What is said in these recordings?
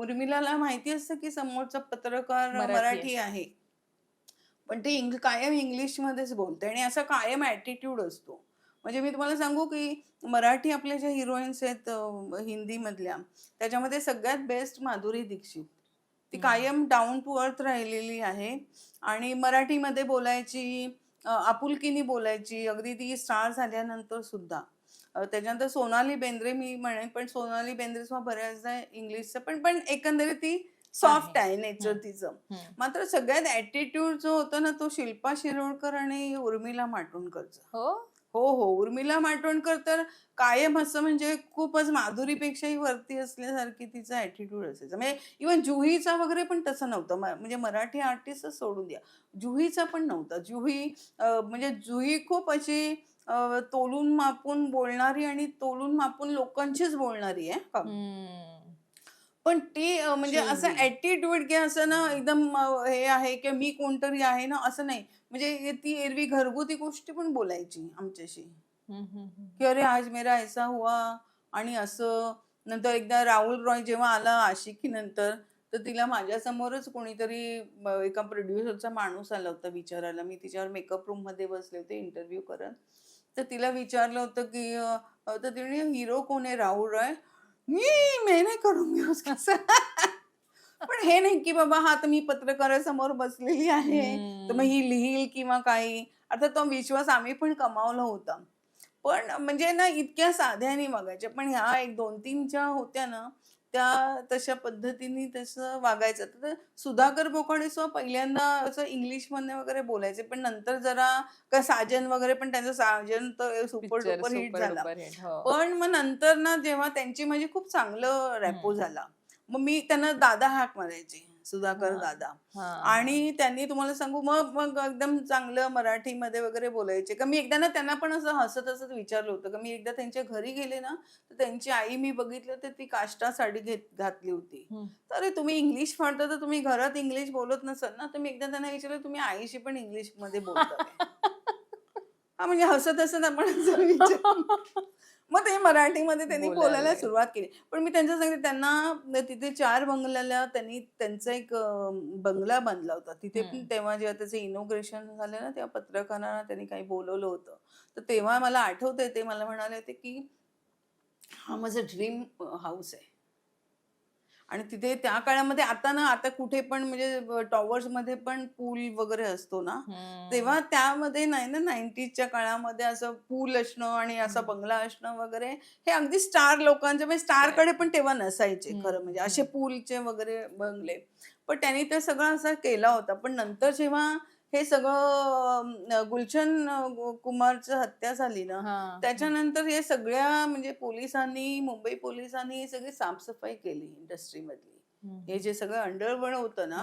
उर्मिलाला माहिती असतं की समोरचा पत्रकार मराठी आहे. पण ते इंग कायम इंग्लिशमध्येच बोलते आणि असा कायम ॲटिट्यूड असतो. म्हणजे मी तुम्हाला सांगू की मराठी आपल्या ज्या हिरोईन्स आहेत हिंदीमधल्या त्याच्यामध्ये सगळ्यात बेस्ट माधुरी दीक्षित. ती. कायम डाऊन टू अर्थ राहिलेली आहे. आणि मराठीमध्ये बोलायची आपुलकीनी बोलायची अगदी ती स्टार झाल्यानंतर सुद्धा त्याच्यानंतर सोनाली बेंद्रे मी म्हणेन पण सोनाली बेंद्रे सुद्धा बऱ्याचदा इंग्लिशचं पण पण एकंदरीत ती सॉफ्ट आहे. नेचर. तिचं. मात्र सगळ्यात ॲटिट्यूड जो होता ना तो शिल्पा शिरोडकर आणि उर्मिला माटोंडकरचा. हो? हो हो. उर्मिला माटोंडकर तर कायम असं म्हणजे खूपच माधुरीपेक्षाही वरती असल्यासारखी तिचा ॲटिट्यूड असायचा. म्हणजे इवन जुहीचा वगैरे पण तसं नव्हतं. म्हणजे मराठी आर्टिस्टच सोडून द्या. जुहीचा पण नव्हता. जुही म्हणजे जुही खूप अशी तोलून मापून बोलणारी आणि तोलून मापून लोकांचीच बोलणारी आहे. पण ती म्हणजे असं. ॲटिट्यूड की असं ना एकदम हे आहे की मी कोणतरी आहे ना असं नाही म्हणजे ती एरवी घरगुती गोष्टी पण बोलायची आमच्याशी. की अरे आज मेरा ऐसा हुआ आणि असं नंतर एकदा राहुल रॉय जेव्हा आला आशिकी नंतर तर तिला माझ्यासमोरच कोणीतरी एका प्रोड्युसरचा माणूस आला होता विचारायला मी तिच्यावर मेकअप रूममध्ये बसले होते इंटरव्ह्यू करत तर तिला विचारलं होतं की तर तिने हिरो कोण आहे? राहुल रॉय. मी? मैं नाही करूंगी उसका पण हे नाही की बाबा हा तर मी पत्रकारासमोर बसलेली आहे. तर मग. ही लिहील किंवा काही. आता तो विश्वास आम्ही पण कमावला होता. पण म्हणजे ना इतक्या साध्याने वागायच्या पण ह्या एक दोन तीन ज्या होत्या ना त्या तशा पद्धतीने तसं वागायचं तर सुधाकर बोकाडे सुद्धा पहिल्यांदा असं इंग्लिशमध्ये वगैरे बोलायचे पण नंतर जरा का साजन वगैरे पण त्यांचं साजन तर सुपर डुपर हिट झाला हो. पण मग नंतर ना जेव्हा त्यांची म्हणजे खूप चांगलं रॅपो. झाला मग मी त्यांना दादा हाक मारायचे सुधाकर. दादा. आणि त्यांनी तुम्हाला सांगू मग मग एकदम चांगलं मराठीमध्ये वगैरे बोलायचे का मी एकदा ना त्यांना पण असं हसत हसत विचारलं होतं का मी एकदा त्यांच्या घरी गेले ना तर त्यांची आई मी बघितलं तर ती काष्टा साडी घेत घातली होती. तर अरे तुम्ही इंग्लिश म्हणता तर तुम्ही घरात इंग्लिश बोलत नसाल ना तर मी एकदा त्यांना विचारलं तुम्ही आईशी पण इंग्लिशमध्ये बोलता काय?" हा म्हणजे हसत हसत आपण असं विचार मग ते मराठीमध्ये त्यांनी बोलायला. सुरुवात केली पण मी त्यांच्या सांगितलं त्यांना तिथे चार बंगल्याला त्यांनी त्यांचा एक बंगला बांधला होता तिथे पण. तेव्हा जेव्हा त्याचं इनोग्रेशन झालं ना तेव्हा पत्रकारांना त्यांनी काही बोलवलं होतं तर तेव्हा मला आठवतंय ते मला म्हणाले होते की हा माझं ड्रीम हाऊस आहे आणि तिथे त्या काळामध्ये आता ना आता कुठे पण म्हणजे टॉवर्समध्ये पण पूल वगैरे असतो ना. तेव्हा त्यामध्ये नाही ना नाईन्टीजच्या काळामध्ये असं पूल असणं आणि असा. बंगला असणं वगैरे हे अगदी स्टार लोकांचे म्हणजे स्टारकडे पण तेव्हा नसायचे खरं म्हणजे असे. पूलचे वगैरे बंगले पण त्यांनी ते सगळं असं केला होता पण नंतर जेव्हा हे सगळं गुलशन कुमारचं हत्या झाली ना. त्याच्यानंतर हे सगळ्या म्हणजे पोलिसांनी मुंबई पोलिसांनी सगळी साफसफाई केली इंडस्ट्रीमधली. हे जे सगळं अंडरवर्ल्ड होतं ना.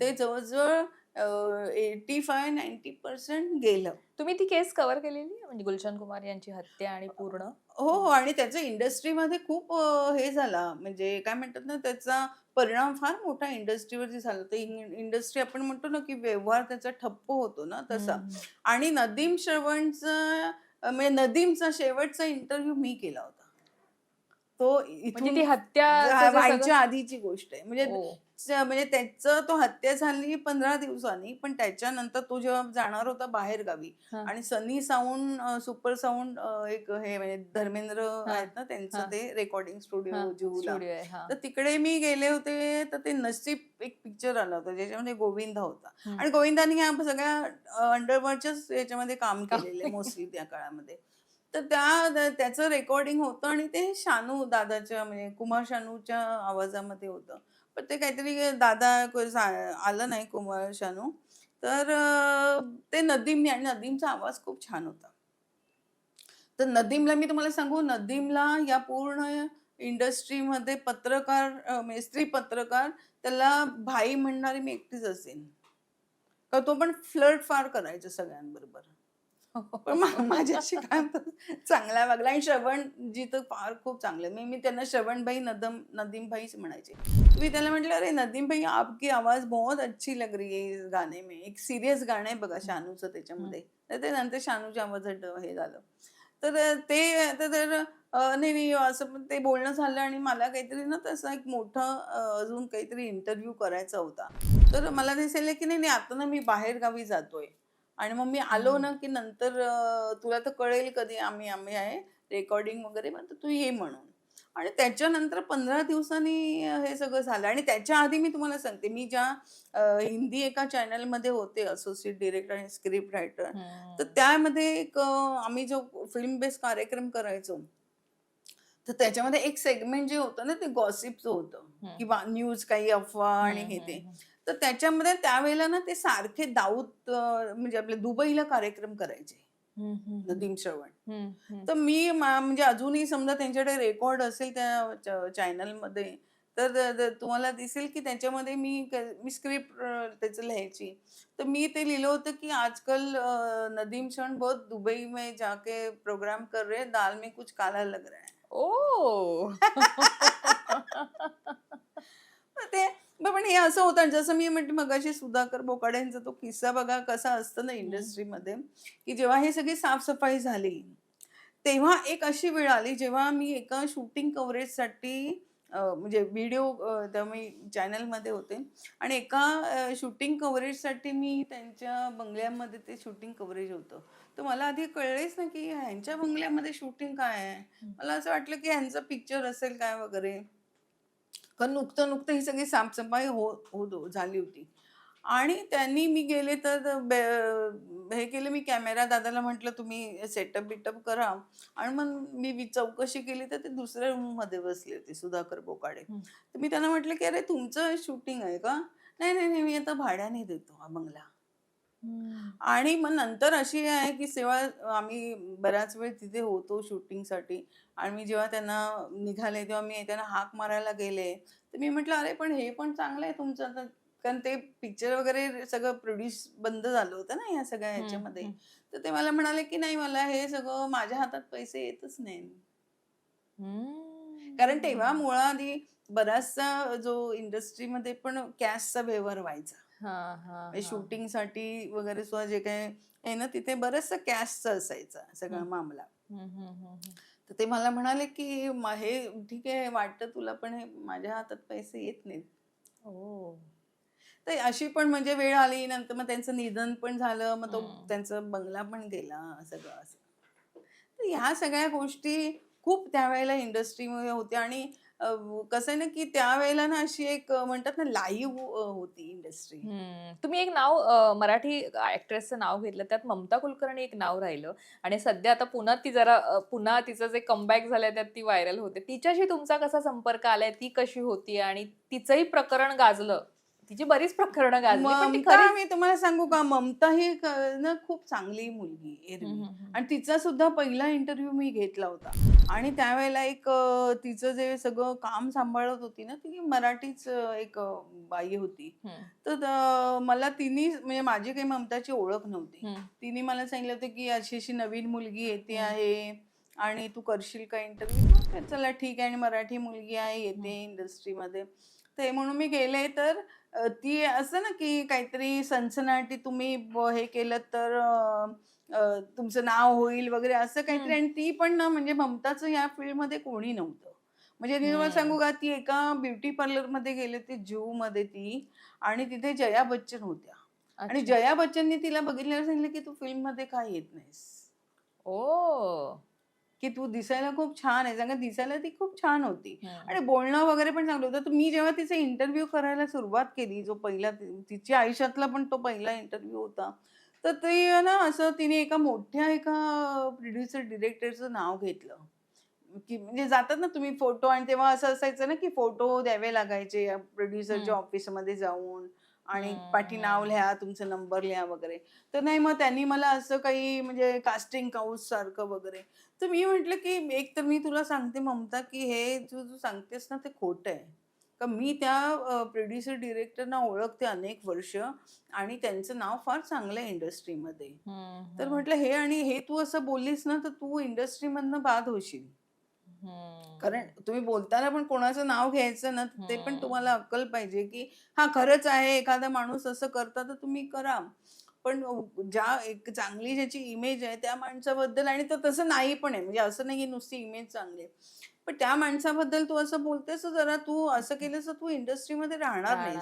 ते जवळजवळ एटी फाय नाईन्टी पर्सेंट गेलं तुम्ही ती केस कव्हर केलेली म्हणजे गुलशन कुमार यांची हत्या आणि पूर्ण हो हो. आणि त्याचं इंडस्ट्रीमध्ये खूप अं, हे झाला. म्हणजे काय म्हणतात ना त्याचा परिणाम फार मोठा इंडस्ट्रीवरती झाला. तर इंडस्ट्री आपण म्हणतो ना की व्यवहार त्याचा ठप्प होतो ना तसा. आणि नदीम श्रवणचा अं, म्हणजे नदीमचा शेवटचा इंटरव्ह्यू मी केला होता. तो म्हणजे इथून ती हत्या व्हायच्या आधीची गोष्ट आहे म्हणजे हो. म्हणजे त्याचं तो हत्या झाली पंधरा दिवसांनी पण त्याच्यानंतर तो जेव्हा जाणार होता बाहेर गावी. आणि सनी साऊंड सुपर साऊंड एक हे म्हणजे धर्मेंद्र. आहेत ना त्यांचं. ते रेकॉर्डिंग स्टुडिओ जुहूला हा. तर तिकडे मी गेले होते तर ते नसीब एक पिक्चर आला होता ज्याच्यामध्ये गोविंदा होता. आणि गोविंदानी ह्या सगळ्या अंडरवर्ल्डच्याच याच्यामध्ये काम केलेलं केलं. मोस्टली त्या काळामध्ये तर त्या त्याचं रेकॉर्डिंग होतं आणि ते शानू दादाच्या म्हणजे कुमार शानूच्या आवाजामध्ये होतं. पण ते काहीतरी दादा को- सा- आलं नाही कुमार शानू. तर अं, ते नदीमने आणि नदीमचा आवाज खूप छान होता. तर नदीमला मी तुम्हाला सांगू नदीमला या पूर्ण इंडस्ट्रीमध्ये पत्रकार अं, म्हणजे स्त्री पत्रकार त्याला भाई म्हणणारी मी एकटीच असेन. का तो पण फ्लर्ट फार करायचा सगळ्यांबरोबर. पण मा- माझ्याशी काय म्हणतात, चांगला वागला आणि श्रवण जी तर फार खूप चांगले मी मी त्यांना श्रवणभाई नदम नदीम भाईच म्हणायचे. मी त्याला म्हटलं अरे नदीम भाई आपकी आवाज बहुत अच्छी लग रही है इस गाने में. एक सिरियस गाणं आहे बघा शानूचं त्याच्यामध्ये. तर ते नंतर शानूच्या आवाजात हे झालं. तर ते तर तर नाही नाही असं पण ते बोलणं झालं आणि मला काहीतरी ना तसं एक मोठं अजून काहीतरी इंटरव्ह्यू करायचा होता. तर मला दिसेल की नाही नाही आता ना मी बाहेर गावी जातोय. आणि मग मी आलो. ना की नंतर अ, तुला तर कळेल कधी आम्ही आम्ही आहे रेकॉर्डिंग वगैरे मग तर तू ये म्हणून आणि त्याच्यानंतर पंधरा दिवसांनी अ, हे सगळं झालं आणि त्याच्या आधी मी तुम्हाला सांगते मी ज्या अ, हिंदी एका चॅनलमध्ये होते असोसिएट डिरेक्टर आणि स्क्रिप्ट रायटर तर. त्यामध्ये एक अ, आम्ही जो फिल्म बेस कार्यक्रम करायचो तर त्याच्यामध्ये एक सेगमेंट जे होतं ना ते गॉसिपचं होतं. किंवा न्यूज काही अफवा आणि हे ते. तर त्याच्यामध्ये त्यावेळेला ना ते सारखे दाऊद म्हणजे आपले दुबईला कार्यक्रम करायचे. नदीम श्रवण. तर मी म्हणजे अजूनही समजा त्यांच्याकडे रेकॉर्ड असेल त्या चॅनलमध्ये तर तुम्हाला दिसेल की त्याच्यामध्ये मी मी स्क्रिप्ट त्याचं लिहायची. तर मी ते लिहिलं होतं की आजकल नदीम श्रवण बहुत दुबई में जाके प्रोग्राम कर रहे दाल में कुछ काला लग रहा है. ओ! ते पण हे असं होतं जसं मी म्हटलं मगाशी सुधाकर बोकाड्यांचा तो किस्सा बघा कसा असतं ना इंडस्ट्रीमध्ये की जेव्हा हे सगळी साफसफाई झाली तेव्हा एक अशी वेळ आली जेव्हा मी एका शूटिंग कव्हरेजसाठी म्हणजे व्हिडिओ तेव्हा मी चॅनलमध्ये होते आणि एका शूटिंग कव्हरेजसाठी मी त्यांच्या बंगल्यामध्ये ते शूटिंग कव्हरेज होतं. तर मला आधी कळलेच ना की ह्यांच्या बंगल्यामध्ये शूटिंग काय आहे. मला असं वाटलं की ह्यांचं पिक्चर असेल काय वगैरे. कारण नुकतं नुकतं ही सगळी साफसफाई हो हो झाली होती आणि त्यांनी मी गेले तर हे केलं मी कॅमेरा दादाला म्हटलं तुम्ही सेटअप बिटअप करा आणि मग मी चौकशी केली तर ते दुसऱ्या रूममध्ये बसले होते सुधाकर बोकाडे. तर मी त्यांना म्हटलं की अरे तुमचं शूटिंग आहे का नाही नाही नाही मी आता भाड्याने देतो हा बंगला. आणि मग नंतर अशी आहे की सेवा आम्ही बराच वेळ तिथे होतो शूटिंगसाठी. आणि मी जेव्हा त्यांना निघाले तेव्हा मी त्यांना हाक मारायला गेले. तर मी म्हटलं अरे पण हे पण चांगलं आहे तुमचं कारण ते पिक्चर वगैरे सगळं प्रोड्यूस बंद झालं होतं ना या सगळ्या ह्याच्यामध्ये. तर ते मला म्हणाले की नाही मला हे सगळं माझ्या हातात पैसे येतच नाही. कारण तेव्हा मुळाआधी बराचसा जो इंडस्ट्रीमध्ये पण कॅशचा व्यवहार व्हायचा हा, हा, म्हणजे हा. शूटिंगसाठी वगैरे सुद्धा जे काय आहे ना तिथे बरचसं कॅशचा असायचा सगळा. मामला. तर ते मला म्हणाले की "म- हे ठीक आहे वाटतं तुला पण हे माझ्या हातात पैसे येत नाहीत तर अशी पण म्हणजे वेळ आली नंतर मग त्यांचं निधन पण झालं मग तो. त्यांचा बंगला पण गेला सगळं असं तर ह्या सगळ्या गोष्टी खूप त्यावेळेला इंडस्ट्रीमध्ये होत्या आणि कसं आहे ना की त्यावेळेला ना अशी एक म्हणतात ना लाईव्ह होती इंडस्ट्री हम्म. तुम्ही एक नाव अ, मराठी ऍक्ट्रेसचं नाव घेतलं त्यात ममता कुलकर्णी एक नाव राहिलं आणि सध्या आता पुन्हा ती जरा अ, पुन्हा तिचं जे कमबॅक झालंय त्यात ती व्हायरल होते. तिच्याशी तुमचा कसा संपर्क आलाय? ती कशी होती? आणि तिचंही प्रकरण गाजलं. तिची बरीच प्रकरणं गाजली पण ती ममता खरी मी तुम्हाला सांगू का? ममता ही क- ना खूप चांगली मुलगी एरवी. आणि तिचा सुद्धा पहिला इंटरव्ह्यू मी घेतला होता. आणि त्यावेळेला एक अ, तिचं जे सगळं काम सांभाळत होती ना ती मराठीच अ, एक अ, बाई होती. तर अ, मला तिने म्हणजे माझी काही ममताची ओळख नव्हती. तिने मला सांगितलं होतं की अशी अशी नवीन मुलगी येते. आहे आणि तू करशील का इंटरव्ह्यू चला ठीक आहे आणि मराठी मुलगी आहे येते इंडस्ट्रीमध्ये ते म्हणून मी गेले तर अ, ती असं ना की काहीतरी सनसनाटी तुम्ही ब- हे केलं तर अ, अ, तुमचं नाव होईल वगैरे असं काहीतरी आणि ती पण ना म्हणजे ममताचं या फील्डमध्ये कोणी नव्हतं. म्हणजे मी तुम्हाला हम्म. सांगू का ती एका ब्युटी पार्लरमध्ये गेले ती जूहमध्ये ती आणि तिथे जया बच्चन होत्या. आणि अच्छा. जया बच्चननी तिला बघितल्यावर सांगितलं की तू फिल्ममध्ये का येत नाहीस. ओ! की तू दिसायला खूप छान आहे सांगा दिसायला ती खूप छान होती. आणि बोलणं वगैरे पण चांगलं होतं. तर मी जेव्हा तिचा इंटरव्ह्यू करायला सुरुवात केली जो पहिला तिच्या आयुष्यातला पण तो पहिला इंटरव्ह्यू होता तर ते ना असं तिने एका मोठ्या एका प्रोड्युसर डिरेक्टरचं नाव घेतलं. की म्हणजे जातात ना तुम्ही फोटो आणि तेव्हा असं असायचं ना की फोटो द्यावे लागायचे प्रोड्युसरच्या. ऑफिसमध्ये जाऊन. आणि पाठी नाव. लिहा तुमचा नंबर लिहा वगैरे. तर नाही मग त्यांनी मला असं काही म्हणजे कास्टिंग काउच सारखं वगैरे. तर मी म्हटलं की एक तर मी तुला सांगते ममता की हे तू तू सांगतेस ना ते खोटं आहे. का मी त्या प्रोड्युसर डिरेक्टरना ओळखते अनेक वर्ष आणि त्यांचं नाव फार चांगलं आहे इंडस्ट्रीमध्ये तर म्हटलं हे आणि हे तू असं बोललीस ना तर तू इंडस्ट्रीमधनं बाद होशील. कारण तुम्ही बोलताना पण कोणाचं नाव घ्यायचं ना ते पण. तुम्हाला अक्कल पाहिजे की हा खरंच आहे एखादा माणूस असं करता तर तुम्ही करा. पण ज्या एक चांगली ज्याची इमेज आहे त्या माणसाबद्दल आणि तो तसं नाही पण आहे म्हणजे असं नाही की नुसती इमेज चांगली आहे. पण त्या माणसाबद्दल तू असं बोलतेस तर जरा तू असं केलंस तर तू इंडस्ट्रीमध्ये राहणार नाही